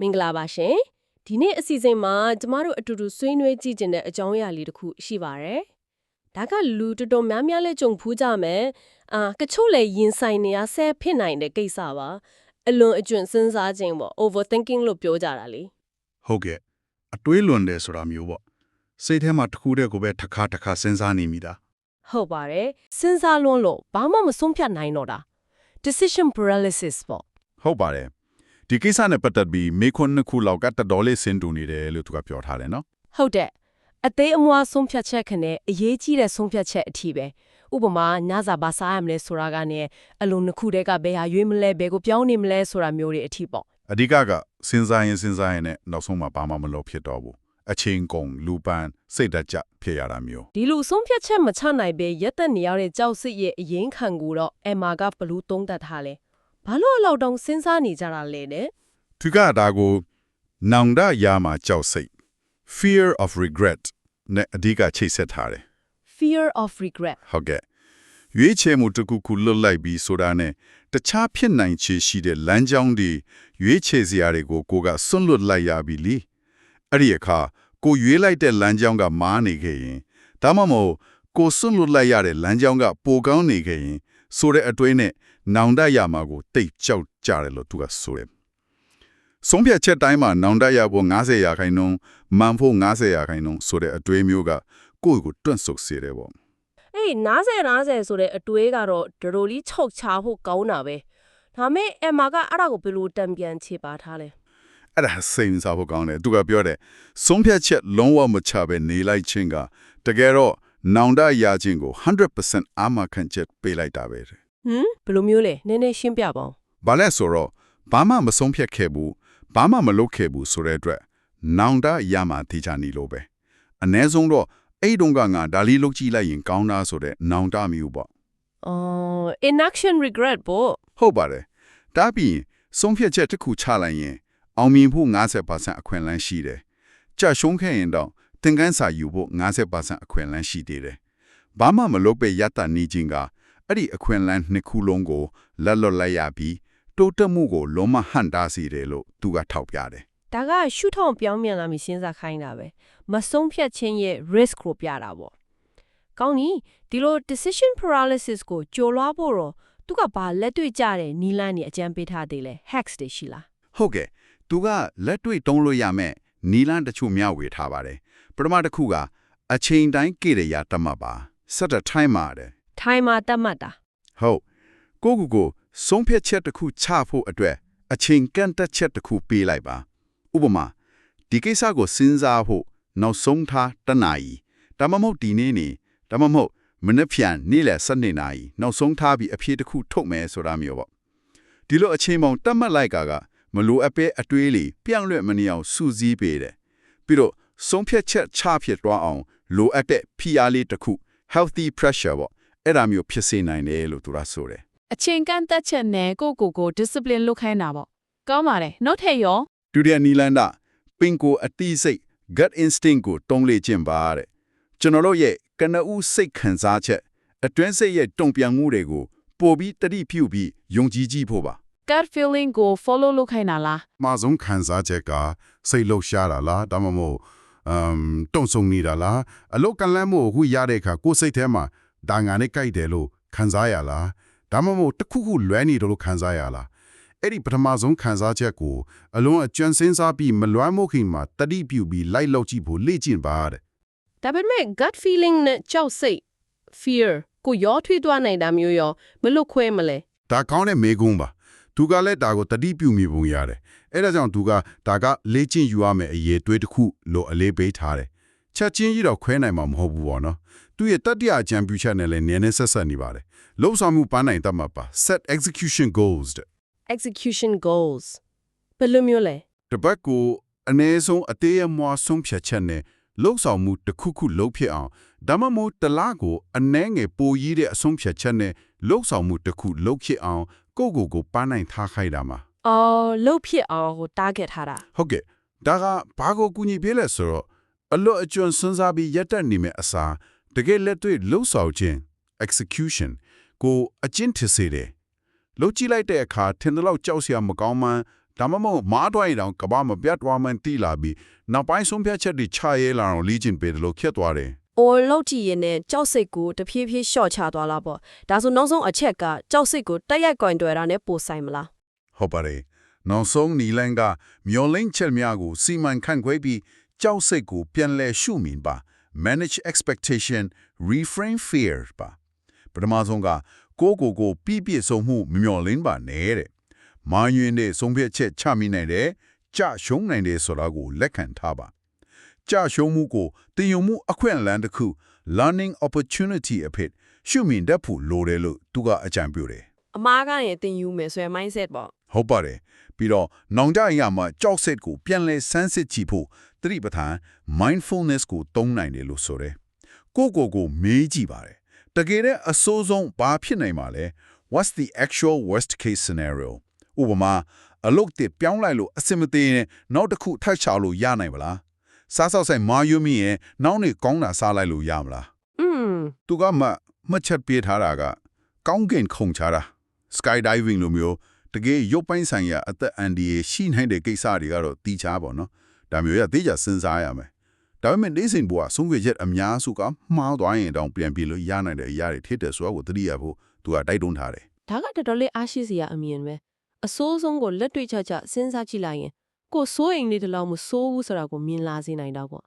မင်္ဂလာပါရှင်ဒီနေ့အစီအစဉ်မှာကျမတို့အတူတူဆွေးနွေးကြည့်ခြင်းတဲ့အကြောင်းအရာလေးတစ်ခုရှိပါတယ်ဒါကလူတော်တော်များများလဲကြုံဖူးကြမယ်အာကချို့လဲရင်ဆိုင်နေရဆဲဖြစ်နိုင်တဲ့ကိစ္စပါအလွန်အကျွံစဉ်းစားခြင်းပေါ့ overthinking လို့ပြောကြတာလေဟုတ်ကဲ့အတွေးလွန်တယ်ဆိုတာမျိုးပေါ့စိတ်ထဲမှာတစ်ခုတည်းကိုပဲတစ်ခါတစ်ခါစဉ်းစားနေမိတာဟုတ်ပါတယ်စဉ်းစားလွန်းလို့ဘာမှမဆုံးဖြတ်နိုင်တော့တာ decision paralysis ပေါ့ဟုတ်ပါတယ် ဒီကိစ္စနဲ့ပတ်သက်ပြီးမေခွန်းနှစ်ခုလောက်ကတော်တော်လေးစဉ်းတူနေတယ်လို့သူကပြောထားတယ်နော်ဟုတ်တယ်အသေးအမွားဆုံးဖြတ်ချက်ခနဲ့အရေးကြီးတဲ့ဆုံးဖြတ်ချက်အထီးပဲဥပမာညစာဘာစားရမလဲဆိုတာကနဲ့အလုံးနှစ်ခုတည်းကဘယ်ဟာရွေးမလဲဘယ်ကိုပြောင်းနေမလဲဆိုတာမျိုးတွေအထီးပေါ့အဓိကကစဉ်းစားရင်စဉ်းစားရင်နဲ့နောက်ဆုံးမှာဘာမှမလုပ်ဖြစ်တော့ဘူးအချင်းကုန်လူပန်းစိတ်ဓာတ်ကြဖြစ်ရတာမျိုးဒီလိုဆုံးဖြတ်ချက်မချနိုင်ပဲရက်သက်နေရတဲ့ကြောက်စစ်ရဲ့အရင်ခံကိုတော့အမ်မာကဘလူးသုံးတတ်ထားလဲ ဘာလို့အလောက်တောင်စဉ်းစားနေကြတာလဲတဲ့သူကဒါကိုနောင်တရာမှာကြောက်စိတ် fear of regret နဲ့အဓိကချိတ်ဆက်ထားတယ် fear of regret ဟုတ်ကဲ့ရွေးချယ်မှုတစ်ခုခုလွတ်လိုက်ပြီးဆိုတာနဲ့တခြားဖြစ်နိုင်ခြေရှိတဲ့လမ်းကြောင်းတွေရွေးချယ်စရာတွေကိုကိုကစွန့်လွတ်လိုက်ရပြီလीအဲ့ဒီအခါကိုရွေးလိုက်တဲ့လမ်းကြောင်းကမားနေခဲ့ရင်ဒါမှမဟုတ်ကိုစွန့်လွတ်လိုက်ရတဲ့လမ်းကြောင်းကပိုကောင်းနေခဲ့ရင်ဆိုတဲ့အတွေးနဲ့ နောင်တရမှာကိုတိတ်ကြောက်ကြတယ်လို့သူကဆိုတယ်ဆုံးဖြတ်ချက်တိုင်းမှာနောင်တရဖို့90ရာခိုင်နှုန်းမှန်ဖို့90ရာခိုင်နှုန်းဆိုတဲ့အတွေးမျိုးကကိုယ့်ကိုတွန့်ဆုတ်စေတယ်ပေါ့အေး90 90ဆိုတဲ့အတွေးကတော့ဒရိုလီခြောက်ချဖို့ကောင်းတာပဲဒါမဲ့အမ်မာကအဲ့ဒါကိုဘယ်လိုတံပြန်ခြေပါထားလဲအဲ့ဒါစိတ်ဝင်စားဖို့ကောင်းတယ်သူကပြောတယ်ဆုံးဖြတ်ချက်လုံးဝမချပဲနေလိုက်ခြင်းကတကယ်တော့နောင်တရခြင်းကို100%အာမခံချက်ပေးလိုက်တာပဲတဲ့ ဟမ်ဘယ်လိုမျိုးလဲနည်းနည်းရှင်းပြပါဦးဘာလဲဆိုတော့ဘာမှမဆုံးဖြတ်ခဲ့ဘူးဘာမှမလုပ်ခဲ့ဘူးဆိုတဲ့အတွက်နောင်တရမှာတေချာနေလို့ပဲအ ਨੇ ဆုံးတော့အဲ့တုန်းကငါဒါလီလုတ်ကြည့်လိုက်ရင်ကောင်းတာဆိုတဲ့နောင်တမျိုးပေါ့အော် inaction regret ပေါ့ဟုတ်ပါတယ်ဒါပြီးရင်ဆုံးဖြတ်ချက်တစ်ခုချလိုက်ရင် အောင်မြင်ဖို့90%အခွင့်အလမ်းရှိတယ်ကြာရှုံးခဲ့ရင်တော့သင်ခန်းစာယူဖို့90%အခွင့်အလမ်းရှိသေးတယ်ဘာမှမလုပ်ပဲရတနေခြင်းက အဲ့ဒီအခွင့်အလမ်းနှစ်ခုလုံးကိုလက်လွတ်လိုက်ရပြီးတိုးတက်မှုကိုလုံးမဟန့်တားစေတယ်လို့သူကထောက်ပြတယ်ဒါကရှုထောင့်ပြောင်းပြန်လာပြီးစဉ်းစားခိုင်းတာပဲမဆုံးဖြတ်ခြင်းရဲ့ risk ကိုပြတာပေါ့ကောင်းပြီဒီလို decision paralysis ကိုကြော်လွှားဖို့တော့သူကဘာလက်တွေ့ကြတဲ့နီလန်းနေအကြံပေးထားသေးလဲ hacks တွေရှိလားဟုတ်ကဲ့သူကလက်တွေ့တုံးလို့ရမယ်နီလန်းတချို့မျှဝေထားပါတယ်ပထမတစ်ခုကအချိန်တိုင်းကြည့်ရရတတ်မှတ်ပါ set a timer တဲ့ timer တတ်မှတ်တာဟုတ်ကိုကူကိုဆုံးဖြတ်ချက်တစ်ခုချဖို့အတွက်အချိန်ကန့်တက်ချက်တစ်ခုပေးလိုက်ပါဥပမာဒီကိစ္စကိုစဉ်းစားဖို့နောက်ဆုံးထားတစ်နာရီဒါမှမဟုတ်ဒီနေ့နေဒါမှမဟုတ်မနေ့ဖြန်နေ့လယ်7နာရီနောက်ဆုံးထားပြီးအဖြေတစ်ခုထုတ်မယ်ဆိုတာမျိုးပေါ့ဒီလိုအချိန်ပေါင်းတတ်မှတ်လိုက်ကကမလိုအပ်ပဲအတွေးလေးပြောင်းလဲမနေအောင်စူးစီးပေးတယ်ပြီးတော့ဆုံးဖြတ်ချက်ချဖြစ်သွားအောင်လိုအပ်တဲ့ဖိအားလေးတစ်ခု healthy pressure ပေါ့ အဲ့ဒါမျိုးဖြစ်စေနိုင်တယ်လို့သူကဆိုတယ်အချိန်ကန့်သက်ချက်နဲ့ကိုယ့်ကိုယ်ကို discipline လုပ်ခိုင်းတာပေါ့ကောင်းပါတယ်နောက်ထပ်ရောဒုတိယနီလန်ဒပင်ကိုအတိစိတ် gut instinct ကိုတုံးလေခြင်းပါတဲ့ကျွန်တော်တို့ရဲ့ကနဦးစိတ်ခံစားချက်အတွင်းစိတ်ရဲ့တုံ့ပြန်မှုတွေကိုပို့ပြီးတတိပြုပြီးယုံကြည်ကြည့်ဖို့ပါ gut feeling ကို follow လုပ်ခိုင်းတာလားမှာဆုံးခံစားချက်ကစိတ်လှုပ်ရှားတာလားဒါမှမဟုတ်အမ်တုံ့ဆုံနေတာလားအလုတ်ကလန်းမှုအခုရတဲ့အခါကိုယ်စိတ်ထဲမှာ ဒါငါနဲ့ကြိုက်တယ်လို့ခံစားရလားဒါမှမဟုတ်တစ်ခုခုလွဲနေတယ်လို့ခံစားရလားအဲ့ဒီပထမဆုံးခံစားချက်ကိုအလုံးအကျွမ်းစင်းစားပြီးမလွမ်းမို့ခင်မှာတတိပြုပြီးလိုက်လောက်ကြည့်ဖို့လေ့ကျင့်ပါတဲ့ဒါပေမဲ့ gut feeling နဲ့ကြောက်စိတ် fear ကိုရောထွေးသွားနိုင်တာမျိုးရောမလွတ်ခွဲမလဲဒါကောင်းတဲ့မေကုန်းပါသူကလည်းဒါကိုတတိပြုမိပုံရတယ်အဲ့ဒါကြောင့်သူကဒါကလေ့ကျင့်ယူရမယ့်အရေးတွေးတစ်ခုလို့အလေးပေးထားတယ် ချက်ချင်းကြီးတော့ခွဲနိုင်မှာမဟုတ်ဘူးပေါ့နော်သူရဲ့တတိယအကြံပြုချက်နဲ့လည်းနည်းနည်းဆက်ဆက်နေပါတယ်လုံဆောင်မှုပန်းနိုင်တတ်မှာပါ set execution goals တဲ့ execution goals ဘယ်လိုမျိုးလဲတပတ်ကိုအနည်းဆုံးအသေးအမွားဆုံးဖြတ်ချက်နဲ့လုံဆောင်မှုတစ်ခုခုလုပ်ဖြစ်အောင်ဒါမှမဟုတ်တစ်လကိုအနည်းငယ်ပိုရည်တဲ့အဆုံးဖြတ်ချက်နဲ့လုံဆောင်မှုတစ်ခုလုပ်ဖြစ်အောင်ကိုယ့်ကိုယ်ကိုပန်းနိုင်ထားခိုင်းတာမှာအော်လှုပ်ဖြစ်အောင်ဟို target ထားတာဟုတ်ကဲ့ဒါကဘာကိုကူညီပေးလဲဆိုတော့ အလွတ်အကျွန်းစဉ်းစားပြီးရက်တက်နေမယ့်အစားတကယ်လက်တွေ့လှုပ်ဆောင်ခြင်း execution ကိုအကျင့်ထစေတယ်လှုပ်ကြည့်လိုက်တဲ့အခါထင်တယ်လို့ကြောက်စရာမကောင်းမှန်းဒါမှမဟုတ်မားတွိုင်းတောင်ကဘာမပြတ်သွားမှန်းတိလာပြီးနောက်ပိုင်းဆုံးဖြတ်ချက်တွေချရဲလာအောင်လေ့ကျင့်ပေးတယ်လို့ခက်သွားတယ်။အော်လောက်ကြည့်ရင်လည်းကြောက်စိတ်ကိုတဖြည်းဖြည်းရှော့ချသွားလာပေါ့။ဒါဆိုနောက်ဆုံးအချက်ကကြောက်စိတ်ကိုတက်ရိုက်ကွင်တွယ်တာနဲ့ပိုဆိုင်မလားဟုတ်ပါတယ်နောက်ဆုံးနီလန်ကမျောလင်းချက်များကိုစီမံခန့်ခွဲပြီး ကြောက်စိတ်ကိုပြန်လဲရှုမြင်ပါ manage expectation reframe fear ပါပထမဆုံးကကိုယ့်ကိုယ်ကိုပြည့်ပြည့်စုံမှုမမျောလင်းပါနဲ့တဲ့မာယွင်းတဲ့ဆုံးဖြတ်ချက်ချမိနိုင်တယ်ကြရှုံးနိုင်တယ်ဆိုတာကိုလက်ခံထားပါကြရှုံးမှုကိုတင်ယူမှုအခွင့်အလမ်းတစ်ခု learning opportunity အဖြစ်ရှုမြင်တတ်ဖို့လိုတယ်လို့သူကအကြံပြုတယ်။အမားကနေတင်ယူမယ်ဆိုရင် mindset ပေါ့ ဟုတ်ပါတယ်ပြီးတော့နောင်တရမှာကြောက်စိတ်ကိုပြန်လဲဆန်းစစ်ကြည့်ဖို့သတိပဋ္ဌာန် mindfulness ကိုသုံးနိုင်တယ်လို့ဆိုတယ်ကိုယ့်ကိုယ်ကိုမေးကြည့်ပါတယ်တကယ်တဲ့အဆိုးဆုံးဘာဖြစ်နိုင်မှာလဲ what's the actual worst case scenario ဥပမာအလုတ်တစ်ပြောင်းလိုက်လို့အစင်မသေးရင်နောက်တစ်ခုထပ်ချလို့ရနိုင်မလားစားဆောက်ဆိုင်မာယူမီရင်နောက်နေကောင်းတာစားလိုက်လို့ရမလား။อืมသူကမှမှတ်ချက်ပေးထားတာကကောင်းကင်ခုန်ချတာ sky diving လိုမျိုး တကယ်ရုပ်ပိုင်းဆိုင်ရာအသက်အန္တရာယ်ရှိနိုင်တဲ့ကိစ္စတွေကတော့တီးချပါတော့ဒါမျိုးရသေးကြစဉ်းစားရမယ်ဒါပေမဲ့နေစဉ်ဘုရားဆုံးဖြတ်ချက်အများစုကမှားသွားရင်တောင်ပြန်ပြေလို့ရနိုင်တဲ့အရာတွေထစ်တယ်ဆိုတော့ကိုသတိရဖို့သူကတိုက်တွန်းထားတယ်ဒါကတော်တော်လေးအားရှိစရာအမြင်ပဲအဆိုးဆုံးကိုလက်တွေ့ချချစဉ်းစားကြည့်လိုက်ရင်ကိုယ်စိုးအိမ်လေးတစ်လောက်မစိုးဘူးဆိုတာကိုမြင်လာစေနိုင်တော့ပေါ့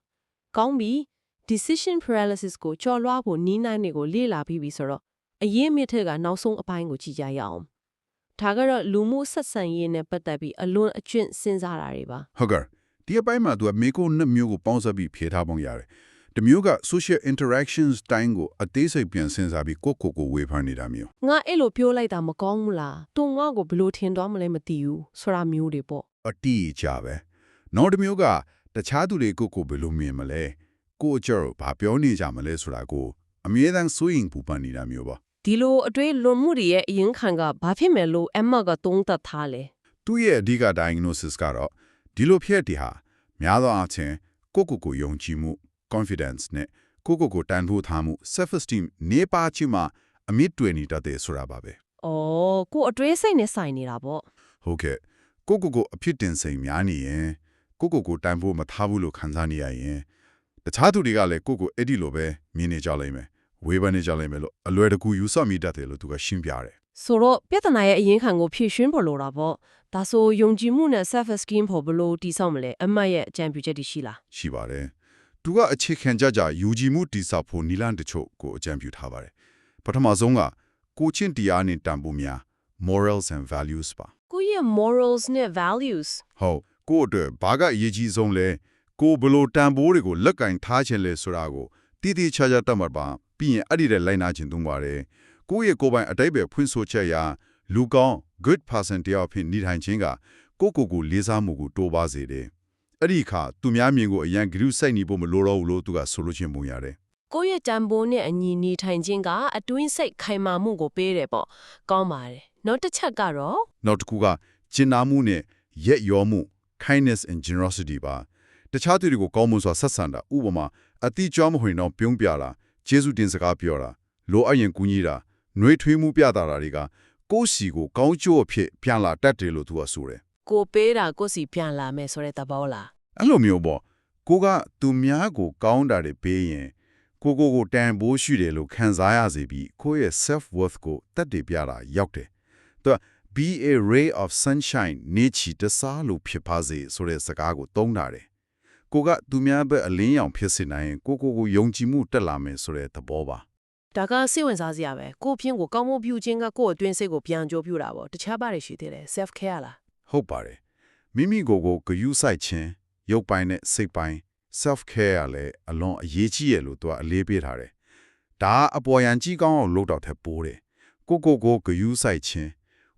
ကောင်းပြီ decision paralysis ကိုကြော်လွှားဖို့နီးနိုင်တွေကိုလေ့လာပြီးပြီဆိုတော့အရင်မြစ်ထက်ကနောက်ဆုံးအပိုင်းကိုကြည့်ကြရအောင် ဒါကတော့လူမှုဆက်ဆံရေးနဲ့ပတ်သက်ပြီးအလွန်အကျွင့်စဉ်းစားတာတွေပါဟုတ်ကဲ့ဒီအပိုင်းမှာသူကမေကိုနှစ်မျိုးကိုပေါင်းစပ်ပြီးဖြေထားပုံရတယ်ဒီမျိုးက social interactions တိုင်းကိုအသေးစိတ်ပြန်စဉ်းစားပြီးကိုယ့်ကိုယ်ကိုဝေဖန်နေတာမျိုးငါအဲ့လိုပြောလိုက်တာမကောင်းဘူးလားသူငါ့ကိုဘယ်လိုထင်သွားမလဲမသိဘူးဆိုတာမျိုးတွေပေါ့အတီးကြပဲနောက်တစ်မျိုးကတခြားသူတွေကိုယ့်ကိုယ်ဘယ်လိုမြင်မလဲကိုယ့်အကျော်ဘာပြောနေကြမလဲဆိုတာကိုအမြဲတမ်းစိုးရင်ပူပန်နေတာမျိုးပါ ဒီလိုအတွေ့လွန်မှုတွေရဲ့အရင်ခံကဘာဖြစ်မယ်လို့အမကသုံးသပ်ထားလဲသူ့ရဲ့အဓိက diagnosis ကတော့ဒီလိုဖြစ်တဲ့ဟာများသောအားဖြင့်ကိုယ့်ကိုယ်ကိုယုံကြည်မှု confidence နဲ့ကိုယ့်ကိုယ်ကိုတန်ဖိုးထားမှု self esteem နေပါချင်မှအမြင့်တွင်နေတတ်တယ်ဆိုတာပါပဲ။အော်ကိုအတွေ့စိတ်နဲ့ဆိုင်နေတာပေါ့ဟုတ်ကဲ့ကိုယ့်ကိုယ်ကိုအဖြစ်တင်စိမ်များနေရင်ကိုယ့်ကိုယ်ကိုတန်ဖိုးမထားဘူးလို့ခံစားနေရရင်တခြားသူတွေကလည်းကိုယ့်ကိုအဲ့ဒီလိုပဲမြင်နေကြလိမ့်မယ် ဝေဖန်နေကြလိမ့်မယ်လို့အလွယ်တကူယူဆမိတတ်တယ်လို့သူကရှင်းပြတယ်။ဆိုတော့ပြဿနာရဲ့အရင်ခံကိုဖြေရှင်းဖို့လိုတာပေါ့။ဒါဆိုယုံကြည်မှုနဲ့ self esteem ဖို့ဘယ်လိုတည်ဆောက်မလဲအမတ်ရဲ့အကြံပြုချက်တွေရှိလားရှိပါတယ်သူကအခြေခံကြကြယူကြည်မှုတိဆောက်ဖို့နီလန်တချို့ကိုအကြံပြုထားပါတယ်ပထမဆုံးကကိုချင်းတရားနဲ့တန်ဖိုးများ morals and values ပါ။ကိုယ့်ရဲ့ morals နဲ့ values ဟုတ်ကိုယ့်အတွက်ဘာကအရေးကြီးဆုံးလဲကိုဘယ်လို့တန်ဖိုးတွေကိုလက်ကင်ထားခြင်းလဲဆိုတာကိုတိတိကျကျတတ်မှတ်ပါ ပြီးရင်အဲ့ဒီတဲ့လိုက်နာခြင်းသုံးပါတယ်ကိုယ့်ရဲ့ကိုယ်ပိုင်အတိတ်ပဲဖွင့်ဆိုချက်ရာလူကောင်း good person တယောက်ဖြစ်နေထိုင်ခြင်းကကိုယ့်ကိုယ်ကိုလေးစားမှုကိုတိုးပါစေတယ်အဲ့ဒီအခါသူများမြင်ကိုအရန်ဂရုစိုက်နေဖို့မလိုတော့ဘူးလို့သူကဆိုလိုချင်ပုံရတယ်ကိုယ့်ရဲ့တန်ဖိုးနဲ့အညီနေထိုင်ခြင်းကအတွင်းစိတ်ခိုင်မာမှုကိုပေးတယ်ပေါ့။ကောင်းပါတယ်။နောက်တစ်ချက်ကတော့နောက်တစ်ခုကကျင်နာမှုနဲ့ရက်ရောမှု kindness and generosity ပါတခြားသူတွေကိုကောင်းမှုစွာဆက်ဆံတာဥပမာအတိအကျမဟုတ်ရင်တော့ပြုံးပြတာ ကျေးဇူးတင်စကားပြောတာလိုအပ်ရင်ကူညီတာနှွေးထွေးမှုပြတာတာတွေကကိုယ့်စီကိုကောင်းကျိုးအဖြစ်ပြန်လာတတ်တယ်လို့သူကဆိုတယ်ကိုပေးတာကိုယ့်စီပြန်လာမယ်ဆိုတဲ့သဘောလားအဲ့လိုမျိုးပေါ့ကိုကသူများကိုကောင်းတာတွေပေးရင်ကိုကိုကိုတန်ဖိုးရှိတယ်လို့ခံစားရစေပြီးကိုယ့်ရဲ့ self worth ကိုတက်တည်ပြတာရောက်တယ်သူက be a ray of sunshine နေချီတစားလို့ဖြစ်ပါစေဆိုတဲ့စကားကိုသုံးတာတယ် ကိုကသူများဘက်အလင်းရောင်ဖြစ်စေနိုင်ရင်ကိုကိုကိုယုံကြည်မှုတက်လာမယ်ဆိုတဲ့သဘောပါဒါကစိတ်ဝင်စားစရာပဲကိုယ့်အဖြစ်ကိုကောင်းမှုပြုခြင်းကကိုယ့်အတွင်းစိတ်ကိုပြန်ကြိုးပြတာပေါ့တခြားဘာတွေရှိသေးလဲ self care လားဟုတ်ပါတယ်မိမိကိုယ်ကိုဂရုစိုက်ခြင်းရုပ်ပိုင်းနဲ့စိတ်ပိုင်း self care ကလည်းအလွန်အရေးကြီးရလို့သူကအလေးပေးထားတယ်ဒါကအပေါ်ယံကြီးကောင်းအောင်လုပ်တော့ထက်ပိုးတယ်ကိုကိုကိုဂရုစိုက်ခြင်း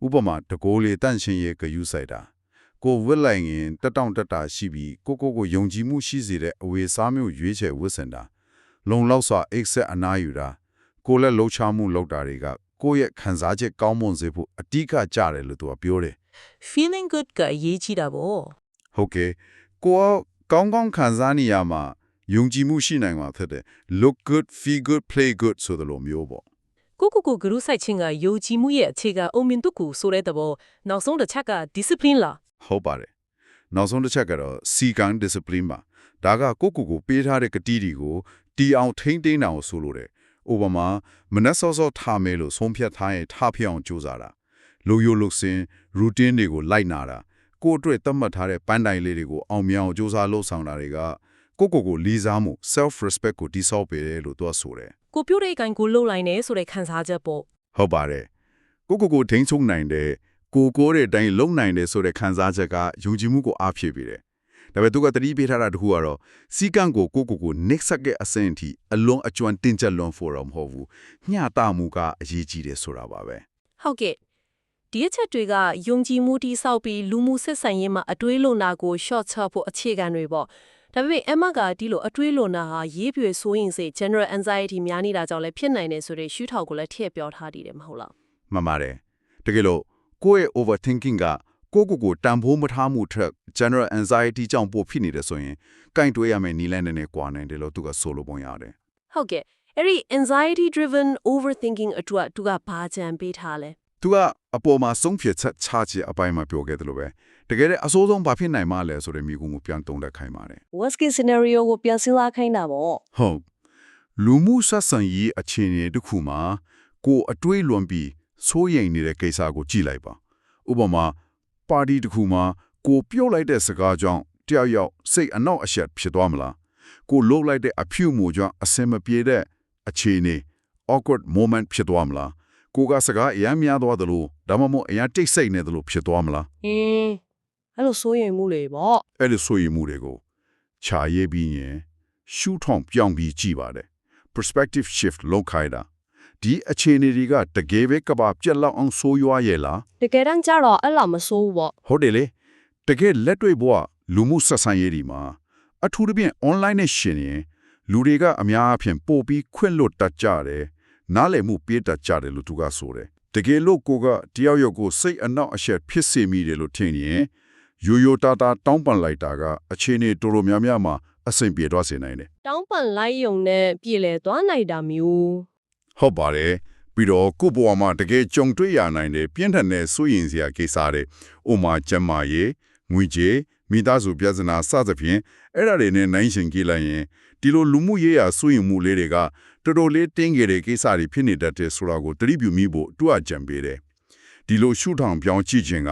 ဥပမာတကိုးလေတန့်ရှင်ရဲ့ဂရုစိုက်တာ ကိုဝစ်လိုက်ရင်တက်တောင့်တက်တာရှိပြီးကိုကိုကိုယုံကြည်မှုရှိစေတဲ့အဝေစားမျိုးရွေးချယ်ဝစ်စင်တာလုံလောက်စွာအိတ်ဆက်အနာယူတာကိုလည်းလှုပ်ရှားမှုလုပ်တာတွေကကိုယ့်ရဲ့ခံစားချက်ကောင်းမွန်စေဖို့အဓိကကြတယ်လို့သူကပြောတယ် feeling good ကအရေးကြီးတာပေါ့ဟုတ်ကဲ့ကိုကကောင်းကောင်းခံစားနေရမှာယုံကြည်မှုရှိနိုင်မှာဖြစ်တယ် look good feel good play good ဆိုတဲ့လိုမျိုးပေါ့ကိုကိုကိုဂရုစိုက်ခြင်းကယုံကြည်မှုရဲ့အခြေခံအုံမြင့်တုကိုဆိုတဲ့သဘောနောက်ဆုံးတစ်ချက်က discipline လား ဟုတ်ပါတယ်နောက်ဆုံးတစ်ချက်ကတော့စီကံ discipline ပါဒါကကိုယ့်ကိုယ်ကိုပေးထားတဲ့ကတိတွေကိုတီအောင်ထိမ့်သိမ်းတာကိုဆိုလိုတယ်ဥပမာမနက်စောစောထားမယ်လို့ဆုံးဖြတ်ထားရင်ထားဖြစ်အောင်ကြိုးစားတာလူယိုလုစင် routine တွေကိုလိုက်နာတာကိုယ့်အတွက်သတ်မှတ်ထားတဲ့ပန်းတိုင်လေးတွေကိုအောင်မြင်အောင်ကြိုးစားလုပ်ဆောင်တာတွေကကိုယ့်ကိုယ်ကိုလေးစားမှု self respect ကိုတိဆောက်ပေးတယ်လို့သူကဆိုတယ်ကိုပြုတ်တဲ့အကိုင်ကိုလှုပ်လိုက်နေဆိုတဲ့ခံစားချက်ပေါ့ဟုတ်ပါတယ်ကိုကိုကိုထိန်းချုပ်နိုင်တဲ့ ကိုကိုတဲ့အတိုင်းလုံနိုင်တယ်ဆိုတဲ့ခံစားချက်ကယုံကြည်မှုကိုအားဖြည့်ပေးတယ်ဒါပေမဲ့သူကတတိပေးထားတာတခုကတော့စီကံကိုကိုကိုကို next ရဲ့အဆင့်အထိအလွန်အကျွမ်းတင်ကြလွန် forum မဟုတ်ဘူးညတာမှုကအရေးကြီးတယ်ဆိုတာပါပဲဟုတ်ကဲ့ဒီအချက်တွေကယုံကြည်မှုတိဆောက်ပြီးလူမှုဆက်ဆံရေးမှာအတွေးလွန်တာကို short ချဖို့အခြေခံတွေပေါ့ဒါပေမဲ့အမကဒီလိုအတွေးလွန်တာဟာရေးပြွေဆိုရင်စေ general anxiety များနေတာကြောင့်လည်းဖြစ်နိုင်တယ်ဆိုတဲ့ရှုထောက်ကိုလည်းထည့်ပြောထားတည်တယ်မဟုတ်လားမှန်ပါတယ်တကယ်လို့ ကိုယ့်ရဲ့ overthinking ကကိုကိုကိုတန်ဖိုးမထားမှုထက် general anxiety ကြောင့်ပိုဖြစ်နေတယ်ဆိုရင်ကင်တွေးရမယ်နီလန်းနဲ့ကွာနိုင်တယ်လို့သူကဆိုလိုပုံရတယ်ဟုတ်ကဲ့အဲ့ဒီ anxiety driven overthinking အတွက်သူကဘာကြံပေးထားလဲသူကအပေါ်မှာဆုံးဖြတ်ချက်ချခြင်းအပိုင်းမှာပြောခဲ့တယ်လို့ပဲတကယ်တဲ့အဆိုးဆုံးဘာဖြစ်နိုင်မှလဲဆိုတဲ့မိကုံကိုပြန်တုံးတက်ခိုင်းပါတယ် worst case scenario ကိုပြန်စဉ်းစားခိုင်းတာပေါ့ဟုတ်လူမှုဆက်ဆံရေးအခြေအနေတစ်ခုမှာကိုယ်အတွေးလွန်ပြီး စိုးရိမ်နေတဲ့ကိစ္စကိုကြည့်လိုက်ပါဥပမာပါတီတစ်ခုမှာကိုယ်ပြောလိုက်တဲ့စကားကြောင့်တယောက်ယောက်စိတ်အနောက်အရှက်ဖြစ်သွားမလားကိုယ်လှုပ်လိုက်တဲ့အဖြူမှုကြောင့်အစင်မပြေတဲ့အခြေအနေ awkward moment ဖြစ်သွားမလားကိုကစကားအများများသွားသလိုဒါမှမဟုတ်အများတိတ်ဆိတ်နေသလိုဖြစ်သွားမလားဟင်းအဲ့လိုစိုးရိမ်မှုတွေပေါ့အဲ့ဒီဆိုရင်မှုတွေကိုခြာရေးပြီးရင်ရှုထောင့်ပြောင်းပြီးကြည့်ပါတယ် perspective shift လုပ်ခိုင်းတာ ဒီအခြေအနေတွေကတကယ်ပဲကဘာပြက်လောက်အောင်ဆိုးရွားရဲ့လားတကယ်တမ်းကျတော့အဲ့လိုမစိုးဘူးပေါ့ဟုတ်တယ်လေတကယ်လက်တွေ့ဘဝလူမှုဆက်ဆံရေးဒီမှာအထူးသဖြင့် online နဲ့ရှင်ရင်လူတွေကအများအပြားပို့ပြီးခွင့်လွတ်တတ်ကြတယ်နားလည်မှုပေးတတ်ကြတယ်လို့သူကဆိုတယ်တကယ်လို့ကိုကတယောက်ယောက်ကိုစိတ်အနောက်အရှက်ဖြစ်စေမိတယ်လို့ထင်ရင်ရိုးရိုးတာတာတောင်းပန်လိုက်တာကအခြေအနေတော်တော်များများမှာအဆင်ပြေသွားစေနိုင်တယ်တောင်းပန်လိုက်ယုံနဲ့ပြည်လဲသွားနိုင်တာမျိုး ဟုတ်ပါတယ်ပြီးတော့ကိုယ့်ဘဝမှာတကယ်ကြုံတွေ့ရနိုင်တဲ့ပြင်းထန်တဲ့စိုးရင်စရာကိစ္စတွေဥမာကျန်းမာရေးငွေကြေးမိသားစုပြဿနာစသဖြင့်အဲ့ဒါတွေနဲ့နိုင်ရှင်ကြည့်လိုက်ရင်ဒီလိုလူမှုရေးရာစိုးရင်မှုလေးတွေကတော်တော်လေးတင်းကြတဲ့ကိစ္စတွေဖြစ်နေတတ်တဲ့ဆိုတာကိုသတိပြုမိဖို့တွအကြံပေးတယ်ဒီလိုရှုထောင်ပြောင်းကြည့်ခြင်းက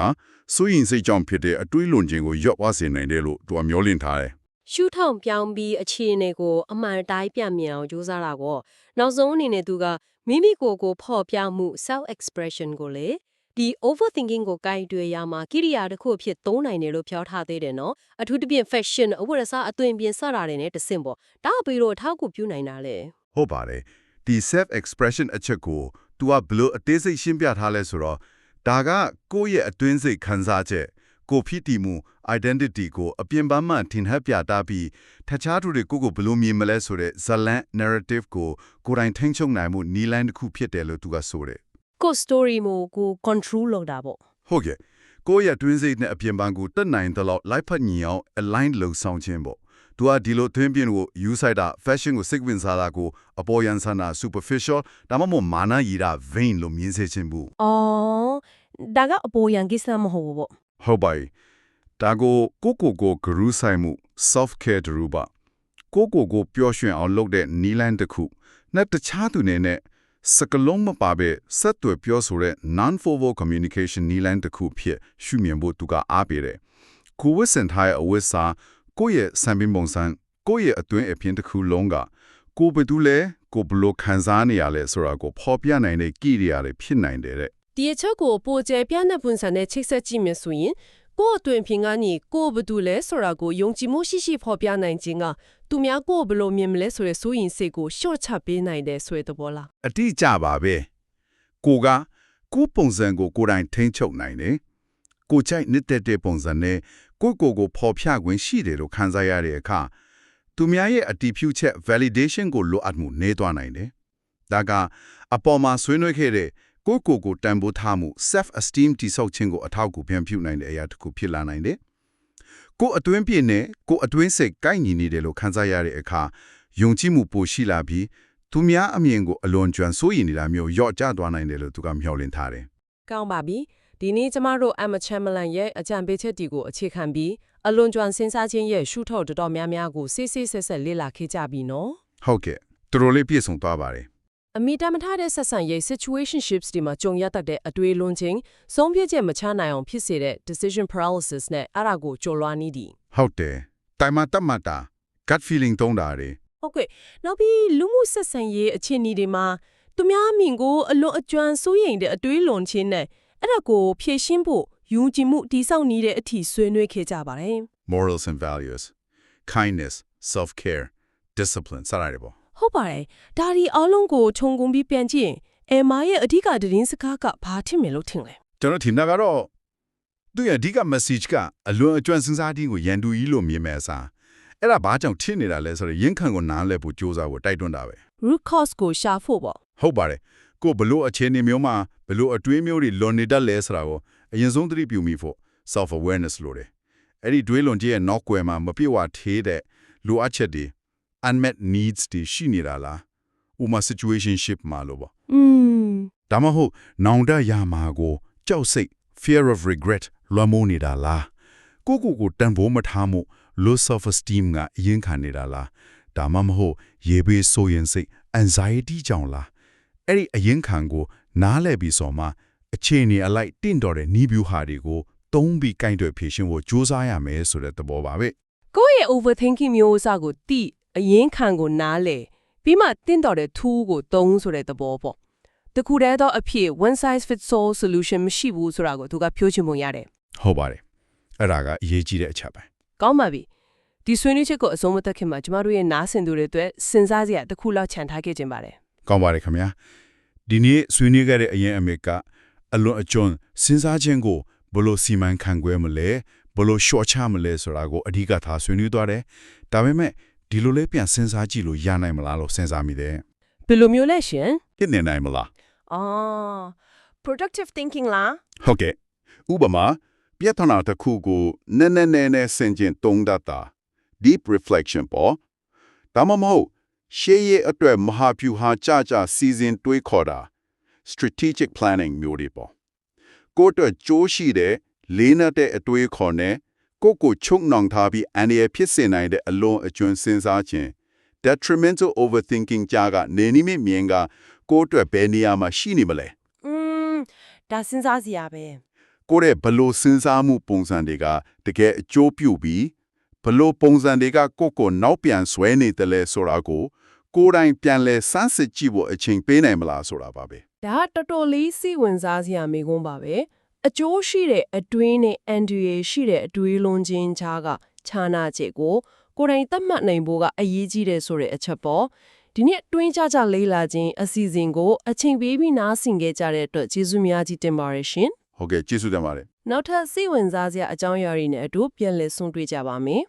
စိုးရင်စိတ်ကြောင့်ဖြစ်တဲ့အတွေးလွန်ခြင်းကိုရော့ဝစေနိုင်တယ်လို့သူကမျှော်လင့်ထားတယ် ရှုထောင့်ပြောင်းပြီးအခြေအနေကိုအမှန်တိုင်းပြမြင်အောင်ကြိုးစားတာကောနောက်ဆုံးအနေနဲ့သူကမိမိကိုယ်ကိုဖော်ပြမှု self expression ကိုလေဒီ overthinking ကိုကိုင်တွယ်ရမှာကိရိယာတစ်ခုအဖြစ်သုံးနိုင်တယ်လို့ပြောထားသေးတယ်နော်အထူးသဖြင့် fashion အဝတ်အစားအသွင်ပြင်စတာတွေနဲ့တဆင့်ပေါ့ဒါအပြီးတော့အထောက်အကူပြုနိုင်တာလေဟုတ်ပါတယ်ဒီ self expression အချက်ကို तू ကဘလို့အသေးစိတ်ရှင်းပြထားလဲဆိုတော့ဒါကကိုယ့်ရဲ့အတွင်းစိတ်ခံစားချက် ကိုဖြစ်တည်မှု identity ကိုအပြင်ပန်းမှထင်ဟပ်ပြတာပြီးတခြားသူတွေကိုကိုဘလို့မြင်မလဲဆိုတဲ့ဇလန် narrative ကိုကိုယ်တိုင်ထိန်းချုပ်နိုင်မှုနီလန်းတစ်ခုဖြစ်တယ်လို့ तू ကဆိုတယ်ကို story မို့ကို control လုပ်တာပေါ့ဟုတ်ကဲ့ကိုယ့်ရဲ့တွင်းစိတ်နဲ့အပြင်ပန်းကိုတက်နိုင်တဲ့လောက်လိုက်ဖက်ညီအောင် align လုပ်ဆောင်ခြင်းပေါ့သူကဒီလိုသွင်းပြင်းကို use ဆိုင်တာ fashion ကိုစိတ်ဝင်စားတာကိုအပေါ်ယံဆန္ဒ superficial ဒါမှမဟုတ်မာနရည်တာ vain လို့မြင်စေခြင်းဘူးအော်ဒါကအပေါ်ယံကိစ္စမဟုတ်ဘူးပေါ့ ဟုတ်ပါ යි ဒါကိုကိုကိုကိုဂရုဆိုင်မှု self care တူပါကိုကိုကိုပျော်ရွှင်အောင်လုပ်တဲ့နီလန်းတစ်ခုနဲ့တခြားသူတွေနဲ့စကလုံးမပါပဲဆက်သွယ်ပြောဆိုတဲ့ non verbal communication နီလန်းတစ်ခုဖြစ်ရှုမြင်ဖို့သူကအားပေးတယ်ကိုဝစ်စင်ထားတဲ့အဝစ်စာကိုယ့်ရဲ့စံပင်ပုံစံကိုယ့်ရဲ့အတွင်းအပြင်တစ်ခုလုံးကကိုဘယ်သူလဲကိုဘယ်လို့ခံစားနေရလဲဆိုတာကိုဖော်ပြနိုင်တဲ့ကိရိယာတွေဖြစ်နိုင်တယ်တဲ့ ဒီအချက်ကိုပိုကျပြတဲ့ပုံစံနဲ့ချိတ်ဆက်ကြည့်မယ်ဆိုရင်ကိုယ့်အတွင်ပြင်ကနေကိုယ်ဘယ်သူလဲဆိုတာကိုယုံကြည်မှုရှိရှိဖော်ပြနိုင်ခြင်းကသူများကိုယ်ဘယ်လိုမြင်မလဲဆိုတဲ့စိုးရင်စိတ်ကိုရှော့ချပေးနိုင်တယ်ဆိုတဲ့သဘောလားအတိအကျပါပဲကိုကကိုယ်ပုံစံကိုကိုယ်တိုင်ထိန်းချုပ်နိုင်တယ်ကိုချိုက်နေတဲ့တဲ့ပုံစံနဲ့ကိုယ့်ကိုယ်ကိုဖော်ပြခွင့်ရှိတယ်လို့ခံစားရတဲ့အခါသူများရဲ့အတည်ပြုချက် validation ကိုလိုအပ်မှုနေသွားနိုင်တယ်ဒါကအပေါ်မှာဆွေးနွေးခဲ့တဲ့ ကိုယ့်ကိုယ်ကိုတန်ဖိုးထားမှု self esteem တိဆောက်ခြင်းကိုအထောက်အကူပြန်ပြုနိုင်တဲ့အရာတစ်ခုဖြစ်လာနိုင်တယ်ကိုယ်အတွင်းပြည့်နဲ့ကိုယ်အတွင်းစိတ်ကိုက်ညီနေတယ်လို့ခံစားရတဲ့အခါယုံကြည်မှုပိုရှိလာပြီးသူများအမြင်ကိုအလွန်ကျွမ်းစိုးရိမ်နေတာမျိုးရော့ကျသွားနိုင်တယ်လို့သူကမျှော်လင့်ထားတယ်ကောင်းပါပြီဒီနေ့ကျမတို့ Emma Chamberlain ရဲ့အကြံပေးချက်တွေကိုအခြေခံပြီးအလွန်ကျွမ်းစဉ်းစားခြင်းရဲ့ရှုထောင့်တော်တော်များများကိုစစ်စစ်ဆက်ဆက်လေ့လာခဲ့ကြပြီနော်ဟုတ်ကဲ့တော်တော်လေးပြည့်စုံသွားပါတယ် အမိတမထားတဲ့ဆက်ဆံရေး situationships ဒီမှာကြုံရတတ်တဲ့အတွေ့အလွန်ချင်းဆုံးဖြတ်ချက်မချနိုင်အောင်ဖြစ်စေတဲ့ decision paralysis နဲ့အဲ့ဒါကိုကျော်လွှားနည်းဒီဟုတ်တယ်တိုင်မတတ်မှတ်တာ gut feeling သုံးတာတွေဟုတ်ကဲ့နောက်ပြီးလူမှုဆက်ဆံရေးအခြေအနေတွေမှာသူများအမြင်ကိုအလွန်အကျွမ်းစိုးရိမ်တဲ့အတွေးလွန်ခြင်းနဲ့အဲ့ဒါကိုဖြည့်ရှင်းဖို့ယူကြည်မှုတိဆောက်နေတဲ့အထိဆွေးနွေးခဲ့ကြပါတယ် morals and values kindness self care discipline စတာတွေပေါ့ ဟုတ်ပါတယ်ဒါဒီအားလုံးကိုခြုံငုံပြီးပြန်ကြည့်ရင်အဲမာရဲ့အဓိကသတင်းစကားကဘာထင်မယ်လို့ထင်လဲကျွန်တော်ထင်တာကတော့သူ့ရဲ့အဓိက message ကအလွန်အကျွမ်းစဉ်းစားခြင်းကိုရန်သူကြီးလို့မြင်မဲ့အစားအဲ့ဒါဘာကြောင့်ထင်နေတာလဲဆိုတော့ရင်းခံကိုနားလဲဖို့စ조사ဖို့တိုက်တွန်းတာပဲ root cause ကိုရှာဖို့ပေါ့ဟုတ်ပါတယ်ကိုဘလို့အခြေအနေမျိုးမှာဘလို့အတွေးမျိုးတွေလွန်နေတတ်လဲဆိုတာကိုအရင်ဆုံးသတိပြုမိဖို့ self awareness လို့တယ်အဲ့ဒီတွေးလွန်ခြင်းရဲ့နောက်ွယ်မှာမပြည့်ဝသေးတဲ့လိုအပ်ချက်တွေ unmet needs တွေရှိနေတာလားဥပမာ situationship မှာလို့ပေါ့อืมဒါမှမဟုတ်နောင်တရမှာကိုကြောက်စိတ် fear of regret လွမ်းမိုးနေတာလားကိုကိုကိုတန်ဖိုးမထားမှု low self esteem ကအရင်ခံနေတာလားဒါမှမဟုတ်ရေဘေးဆိုရင်စိတ် anxiety ကြောင့်လားအဲ့ဒီအရင်ခံကို နားလည်ပြီးဆိုမှအခြေအနေအလိုက်တင့်တော်တဲ့နီးဗျူဟာတွေကိုသုံးပြီးကင်တွယ်ဖြေရှင်းဖို့ကြိုးစားရမယ်ဆိုတဲ့သဘောပါပဲကိုယ့်ရဲ့ overthinking မျိုးအစားကိုတိ အရင်ခံကိုနားလေပြီးမှတင့်တော်တဲ့ tool ကိုသုံးဆိုတဲ့သဘောပေါ့တခုတည်းသောအဖြစ် one size fits all solution မရှိဘူးဆိုတာကိုသူကပြောချင်ပုံရတယ်ဟုတ်ပါတယ်အဲ့ဒါကအရေးကြီးတဲ့အချက်ပဲကောင်းပါပြီဒီဆွေးနွေးချက်ကိုအဆုံးမသတ်ခင်မှာကျမတို့ရဲ့နားဆင်သူတွေအတွက်စဉ်းစားစရာတစ်ခုလောက်ခြံထားခဲ့ခြင်းပါတယ်ကောင်းပါတယ်ခင်ဗျာဒီနေ့ဆွေးနွေးခဲ့တဲ့အရင်အမေကအလွန်အကျွန်းစဉ်းစားခြင်းကိုဘယ်လို့စီမံခန့်ခွဲမလဲဘယ်လို့ရှော့ချမလဲဆိုတာကိုအဓိကထားဆွေးနွေးသွားတယ်ဒါပေမဲ့ ဒီလိုလေးပြန်စဉ်းစားကြည့်လို့ရနိုင်မလားလို့စဉ်းစားမိတယ်ဘယ်လိုမျိုးလဲရှင်ဖြစ်နေနိုင်မလားအော် productive thinking လားဟုတ်ကဲ့ဥပမာပြဿနာတစ်ခုကိုနည်းနည်းနည်းနည်းဆင်ခြင်သုံးတတ်တာ deep reflection ပေါ့ဒါမှမဟုတ်ရှေးရဲ့အတွက်မဟာဗျူဟာကြကြစီစဉ်တွေးခေါ်တာ strategic planning မျိုးတွေပေါ့ကိုယ့်အတွက်ကြိုးရှိတဲ့လေးနက်တဲ့အတွေးခေါ်နဲ့ ကိုယ့်ကိုချုပ်နှောင်ထားပြီးအန္တရာယ်ဖြစ်စေနိုင်တဲ့အလွန်အကျွံစဉ်းစားခြင်း detrimental overthinking ကြားကနေနိမိတ်မြင်ကကိုယ့်အတွက်ဘယ်နေရာမှာရှိနေမလဲอืมဒါစဉ်းစားစရာပဲကိုယ့်ရဲ့ဘလို့စဉ်းစားမှုပုံစံတွေကတကယ်အကျိုးပြုပြီးဘလို့ပုံစံတွေကကိုယ့်ကိုနောက်ပြန်ဆွဲနေတယ်လဲဆိုတာကိုကိုယ်တိုင်ပြန်လဲစမ်းစစ်ကြည့်ဖို့အချိန်ပေးနိုင်မလားဆိုတာပါပဲဒါကတော်တော်လေးစိတ်ဝင်စားစရာမိကုန်းပါပဲ အကျိုးရှိတဲ့အတွင်းနဲ့အန်ဒီရရှိတဲ့အတွေးလွန်ခြင်းချားကခြားနာချက်ကိုကိုယ်တိုင်သတ်မှတ်နိုင်ဖို့ကအရေးကြီးတယ်ဆိုတဲ့အချက်ပေါ့ဒီနေ့တွင်းကြကြလေးလာခြင်းအစီအစဉ်ကိုအချိန်ပေးပြီးနားဆင်ခဲ့ကြတဲ့အတွက်ကျေးဇူးများကြီးတင်ပါတယ်ရှင်ဟုတ်ကဲ့ကျေးဇူးတင်ပါတယ်နောက်ထပ်စိတ်ဝင်စားစရာအကြောင်းအရာတွေနဲ့အတူပြန်လည်ဆုံတွေ့ကြပါမယ်